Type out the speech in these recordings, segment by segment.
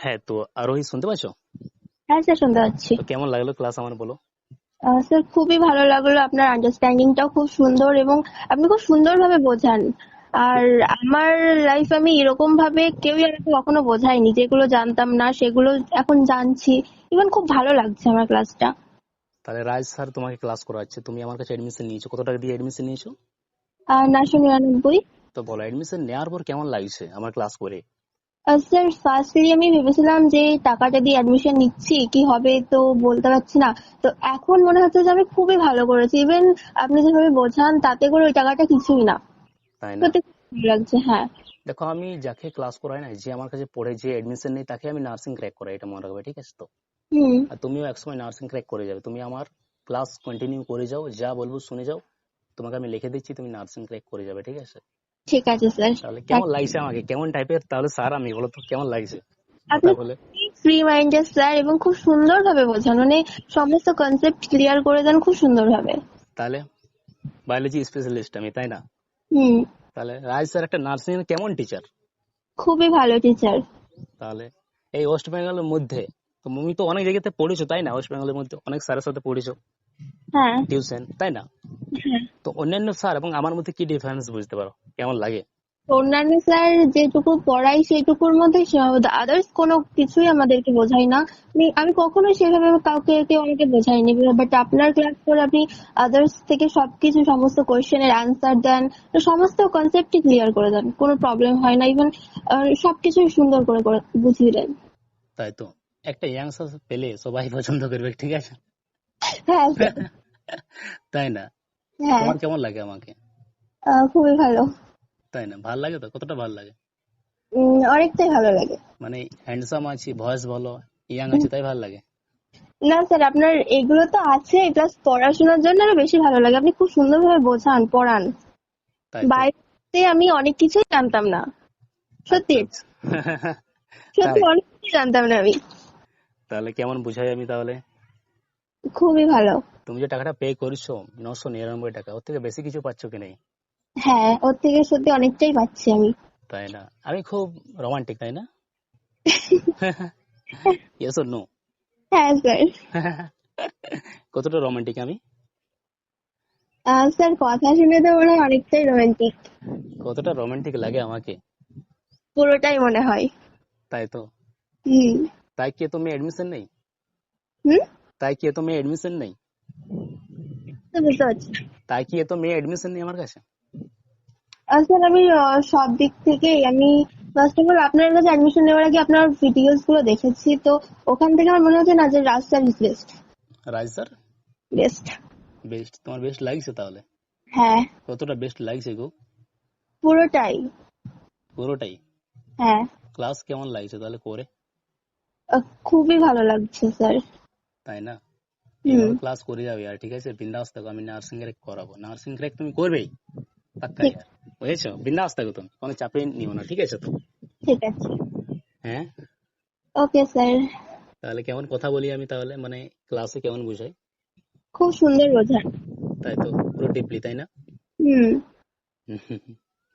হ্যাঁ তো আরোহী শুনতে পাচ্ছ হ্যাঁ স্যার শুনতে পাচ্ছি। কেমন লাগল ক্লাস আমার বলো? স্যার খুবই ভালো লাগল আপনার আন্ডারস্ট্যান্ডিংটাও খুব সুন্দর এবং আপনি খুব সুন্দরভাবে বোঝান। আর আমার লাইফ আমি এরকম ভাবে কেউই আমাকে কখনো বোঝায়নি। যেগুলো জানতাম না সেগুলো এখন জানছি। ইভেন খুব ভালো লাগছে আমার ক্লাসটা তাহলে রাজ স্যার তোমাকে ক্লাস করাচ্ছে। তুমি আমার কাছে এডমিশন নিয়েছো। কত টাকা দিয়ে এডমিশন নিয়েছো? আর নশো নিরানব্বই তো বলো এডমিশন নেওয়ার পর কেমন লাগছে আমার ক্লাস করে? স্যার ফার্স্টলি আমি ভেবেছিলাম যে টাকাটা দিয়ে অ্যাডমিশন নিচ্ছি কি হবে তো বলতে পারছি না। তো এখন মনে হচ্ছে যে আমি খুবই ভালো করেছি। ইভেন আপনি যেভাবে বোঝান তাতে করে ওই টাকাটা কিছুই না। তাই না? লাগছে হ্যাঁ। দেখো আমি যাকে ক্লাস করাই না যে আমার কাছে পড়ে যে এডমিশন নেই তাকে আমি নার্সিং ক্র্যাক করাই এটা মনে রাখবে ঠিক আছে তো? আর তুমিও একসময় নার্সিং ক্র্যাক করে যাবে। তুমি আমার ক্লাস কন্টিনিউ করে যাও যা বলব শুনে যাও। তোমাকে আমি লিখে দিচ্ছি তুমি নার্সিং ক্র্যাক করে যাবে ঠিক আছে? ঠিক আছে স্যার তাহলে কেমন লাগছে আমাকে? কেমন টাইপের তাহলে স্যার আমি বলো তো কেমন লাগছে? ফ্রি মাইন্ডেড স্যার এবং খুব সুন্দর ভাবে বোঝান। মানে সমস্ত কনসেপ্ট ক্লিয়ার করে দেন খুব সুন্দর ভাবে তাহলে বায়োলজি স্পেশালিস্ট আমি তাই না? হুম। তাহলে রাজ স্যার একটা নার্সিং এর কেমন টিচার খুবই ভালো টিচার তাহলে এই ওয়েস্ট বেঙ্গলের মধ্যে তো তুমি তো অনেক জায়গাতে পড়েছো তাই না? ওয়েস্ট বেঙ্গলের মধ্যে অনেক স্যারের সাথে পড়েছো। হ্যাঁ। টিউশন তাই না? হ্যাঁ। তো অন্যান্য স্যার এবং আমার মধ্যে কি ডিফারেন্স বুঝতে পারো? কেমন লাগে? অন্যান্য স্যার যেটুকু পড়াই সেটুকুর মধ্যে সীমাবদ্ধ আদার্স কোনো কিছুই আমাদেরকে বোঝাই না। আমি- কখনোই সেভাবে কাউকে কেউ আমাকে বোঝাইনি বাট আপনার ক্লাস করে আপনি আদার্স থেকে সবকিছু সমস্ত কোয়েশ্চেনের অ্যান্সার দেন তো সমস্ত কনসেপ্টই ক্লিয়ার করে দেন। কোনো প্রবলেম হয় না। ইভেন সবকিছুই সুন্দর করে বুঝিয়ে দেন। তাই তো। একটা ইয়াংস্টার পেলে সবাই পছন্দ করবে ঠিক আছে? হ্যাঁ তাই না? হ্যাঁ। তোমার কেমন লাগে আমাকে? আহ, খুবই ভালো। তাই না? ভালো লাগে তো? কতটা ভালো লাগে? অনেকটাই ভালো লাগে। মানে হ্যান্ডসাম আছি ভয়েস ভালো ইয়াং আছে তাই ভালো লাগে? না স্যার আপনার এগুলো তো আছে প্লাস পড়াশোনার জন্য আরও বেশি ভালো লাগে। আপনি খুব সুন্দরভাবে বোঝান পড়ান। বাইরে আমি অনেক কিছুই জানতাম না। সত্যি। সত্যি অনেক কিছু জানতাম না আমি। তাহলে কেমন বুঝাই আমি তাহলে? খুবই ভালো। তুমি যে টাকাটা পে করছ নশো নিরানব্বই টাকা ওর থেকে বেশি কিছু পাচ্ছ কি নেই? হ্যাঁ ওর থেকে সত্যি অনেকটাই পাচ্ছি আমি। তাই না? আমি খুব রোমান্টিক তাই না? ইয়েস নো হ্যাঁ স্যার কতটা রোমান্টিক আমি? স্যার কথা শুনে তো মনে হয় অনেকটাই রোমান্টিক কতটা রোমান্টিক লাগে আমাকে? পুরোটাই মনে হয়। তাই তো? হুম। তাই কি তুমি এডমিশন নেই? হুম? তাই কি তো মেয়ে এডমিশন নেই বুঝতে পারছি। তাই কি তো মেয়ে এডমিশন নেই আমার কাছে? স্যার আমি সব দিক থেকে আমি ফার্স্ট অফ অল আপনার কাছে অ্যাডমিশন নেওয়ার আগে আপনার ভিডিওসগুলো দেখেছি তো ওখান থেকে আমার মনে হচ্ছে না যে Raj sir is best Raj sir best best তোমার বেস্ট লাগছে তাহলে? হ্যাঁ। কতটা বেস্ট লাগছে গো? পুরোটাই। পুরোটাই? হ্যাঁ। ক্লাস কেমন লাগছে তাহলে করে খুবই ভালো লাগছে স্যার তাই না? ক্লাস করে যাবে আর ঠিক আছে? বিন্দাস থাকো আমি নার্সিং ক্র্যাক করাবো। নার্সিং ক্র্যাক তুমি করবেই। বুঝেছ? বিন্দাস থাকো তুমি কোনো চাপে নিও না ঠিক আছে তো? ঠিক আছে। হ্যাঁ? ওকে স্যার তাহলে কেমন কথা বলি আমি তাহলে? মানে ক্লাসে কেমন বুঝাই খুব সুন্দর বোঝান তাই তো? পুরো ডিপলি তাই না? হুম।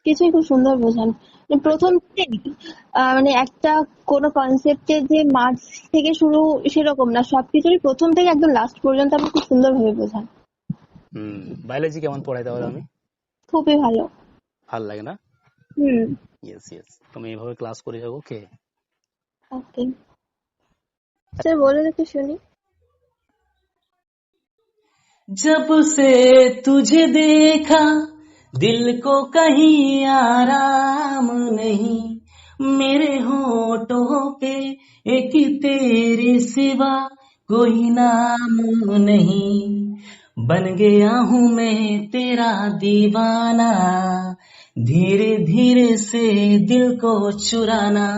কিছুই খুব সুন্দর বোঝান। মানে প্রথম মানে একটা কোনো কনসেপ্টের যে মাঝ থেকে শুরু সেরকম না সবকিছুরই প্রথম থেকে একদম লাস্ট পর্যন্ত আপনি খুব সুন্দর ভাবে বোঝান। হুম বায়োলজি কেমন পড়াই তাহলে আমি? খুবই ভালো ভাল লাগে না হুম ইয়েস ইয়েস তুমি এইভাবে ক্লাস করে যাবো ওকে ওকে স্যার বলুন একটু শুনি जब से तुझे देखा दिल को कहीं आराम नहीं मेरे होठों पे एक तेरे सिवा कोई नाम नहीं बन गया हूँ मैं तेरा दीवाना धीरे धीरे से दिल को चुराना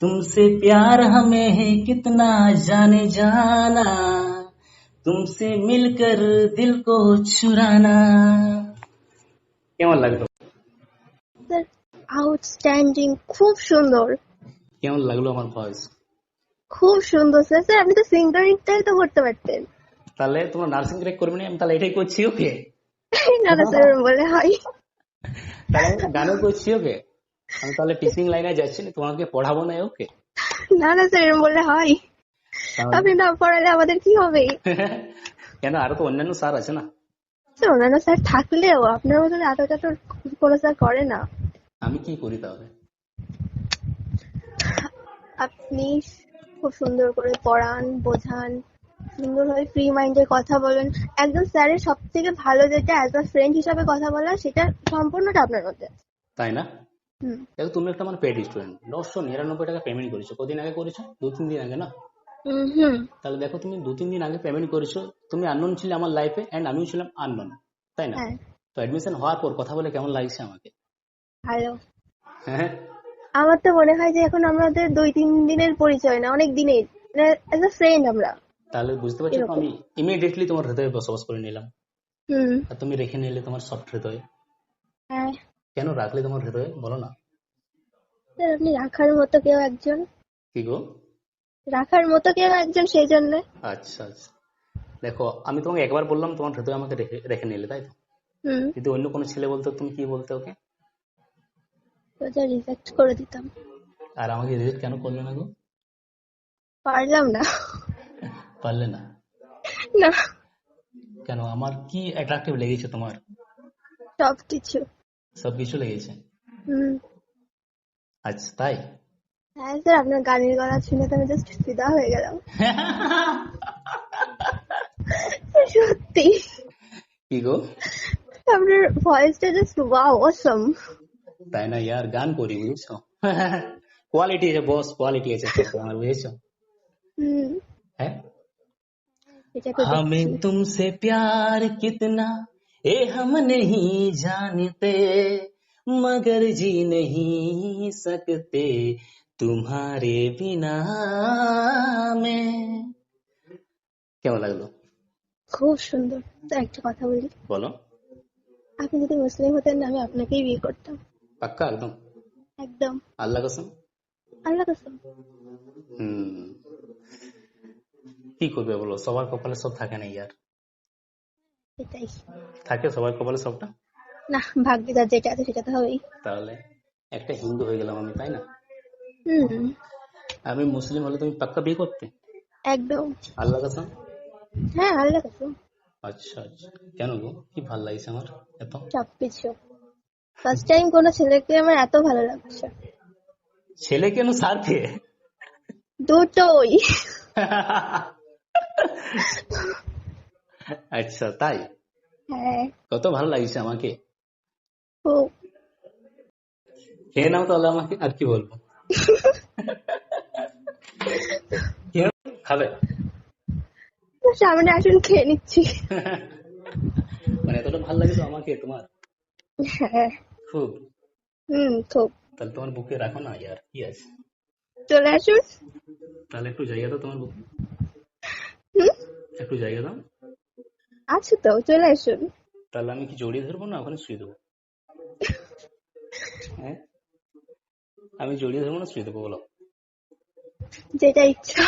तुमसे प्यार हमें है कितना जाने जाना तुमसे मिलकर दिल को चुराना কেমন লাগলো স্যার আউটস্ট্যান্ডিং খুব সুন্দর কেমন লাগলো আমার ভয়েস খুব সুন্দর স্যার স্যার আপনি তো সিঙ্গারিংটাই তো করতে পারতেন তাহলে তোমার নার্সিং ক্র্যাক করবে না আমি তাহলে এটাই করছি ওকে? না না স্যার বলে হয়। তাহলে গানও করছি ওকে? আমি তাহলে টিচিং লাইনে যাচ্ছি না তোমাকে পড়াবো না ওকে? না না স্যার এরকম বললে হয় আপনি না পড়ালে আমাদের কি হবে? কেন আরও তো অন্যান্য স্যার আছে না? অন্যান্য স্যার থাকলেও আপনার মতন এতটা তো কোনো স্যার করে না। আমি কি করি তাহলে? আপনি খুব সুন্দর করে পড়ান বোঝান। সুন্দরভাবে ফ্রি মাইন্ডে কথা বলেন। একজন স্যারের সব থেকে ভালো যেটা অ্যাজ আ ফ্রেন্ড হিসাবে কথা বলা সেটা সম্পূর্ণটা আপনার মধ্যে তাই না? দেখো তুমি একটা আমার পেড স্টুডেন্ট নশো নিরানব্বই টাকা পেমেন্ট করেছ। কদিন আগে করেছ? দু তিন দিন আগে না? তাহলে দেখো তুমি দু তিন দিন আগে পেমেন্ট করেছ। তুমি আননোন ছিলে আমার লাইফে এন্ড আমিও ছিলাম আননোন তাই না? হ্যাঁ। তো অ্যাডমিশন হওয়ার পর কথা বলে কেমন লাগছে আমাকে? ভালো। হ্যাঁ। আমার তো মনে হয় যে এখন আমাদের দুই তিন দিনের পরিচয় না অনেক দিনের। অ্যাজ আ ফ্রেন্ড আমরা। তাহলে বুঝতে পারছ আমি ইমিডিয়েটলি তোমার হৃদয়ে বসবাস করে নিলাম। হুম। আর তুমি রেখে নিলে তোমার সফট হৃদয়ে। হ্যাঁ। কেন রাখলে তোমার হৃদয়ে? বলো না। আপনি রাখার মতো কেউ একজন? কি গো? রাখার মতো কেউ একজন সেই জন্য। আচ্ছা আচ্ছা। দেখো আমি তোমাকে একবার বললাম তোমার হৃদয় আমাকে রেখে রেখে নিলে তাই তো? হুম। যদি অন্য কোনো ছেলে বলতো তুমি কি বলতে ওকে? সোজা রিজেক্ট করে দিতাম। আর আমাকে রিজেক্ট কেন করলে না গো? পারলাম না। পারলে না। না। কেন? আমার কি অ্যাট্রাকটিভ লেগেছে তোমার? সব কিছু। সবকিছু লেগেছে? হুম। আচ্ছা তাই? হ্যাঁ স্যার আপনার গানের গলা শুনে তো আমি জাস্ট ফিদা হয়ে গেলাম। সত্যি। কি গো? আপনার ভয়েসটা জাস্ট ওয়াও অসম তাই না ইয়ার? গান করি বুঝেছ? কোয়ালিটি আছে বস কোয়ালিটি আছে বুঝেছ? হুম। হ্যাঁ? हमें দেখছি। तुमसे प्यार कितना ये हम नहीं जानते मगर जी नहीं सकते तुम्हारे बिना में কেমন লাগলো খুব সুন্দর তো একটা কথা বলি বলো আপনি যদি মুসলিম হতেন না আমি আপনাকেই বিয়ে করতাম পাক্কা একদম একদম আল্লাহ কসম আল্লাহ কসম হুম কি করবে বলো? সবার কপালে সব থাকে না ইয়ার। থাকে সবার কপালে সবটা? না ভাগ্যে যার যেটা আছে সেটা তো হবেই। তাহলে একটা হিন্দু হয়ে গেলাম আমি তাই না? হুম। আমি মুসলিম হলে তুমি পাক্কা বিয়ে করতে? একদম। আল্লাহ কসম? হ্যাঁ আল্লাহ কসম। আচ্ছা আচ্ছা। কেন গো? কি ভালো লাগছে আমার এত? সবকিছু ফার্স্ট টাইম কোন ছেলেকে আমার এত ভালো লাগছে। ছেলে কেন সাথে দুটোই। আচ্ছা তাই? হ্যাঁ। কত ভালো লাগছে আমাকে। খেয়ে নাও তাহলে আমাকে আর কি বলব? খাবে? সামনে আসুন খেয়ে নিচ্ছি। মানে এতটা ভালো লাগে তো আমাকে তোমার? হ্যাঁ। খুব। হুম খুব। তাহলে তোমার বুকে রাখো না ইয়ার কি আছে? চলে আসুন। তাহলে একটু জায়গা দাও তোমার বুকে। একটু জায়গা দাও। আছে তো চলে আসুন। তাহলে আমি কি জড়িয়ে ধরবো না ওখানে শুয়ে দেবো? হ্যাঁ? আমি জড়িয়ে ধরবো না শুয়ে দেবো বলো। যেটা ইচ্ছা।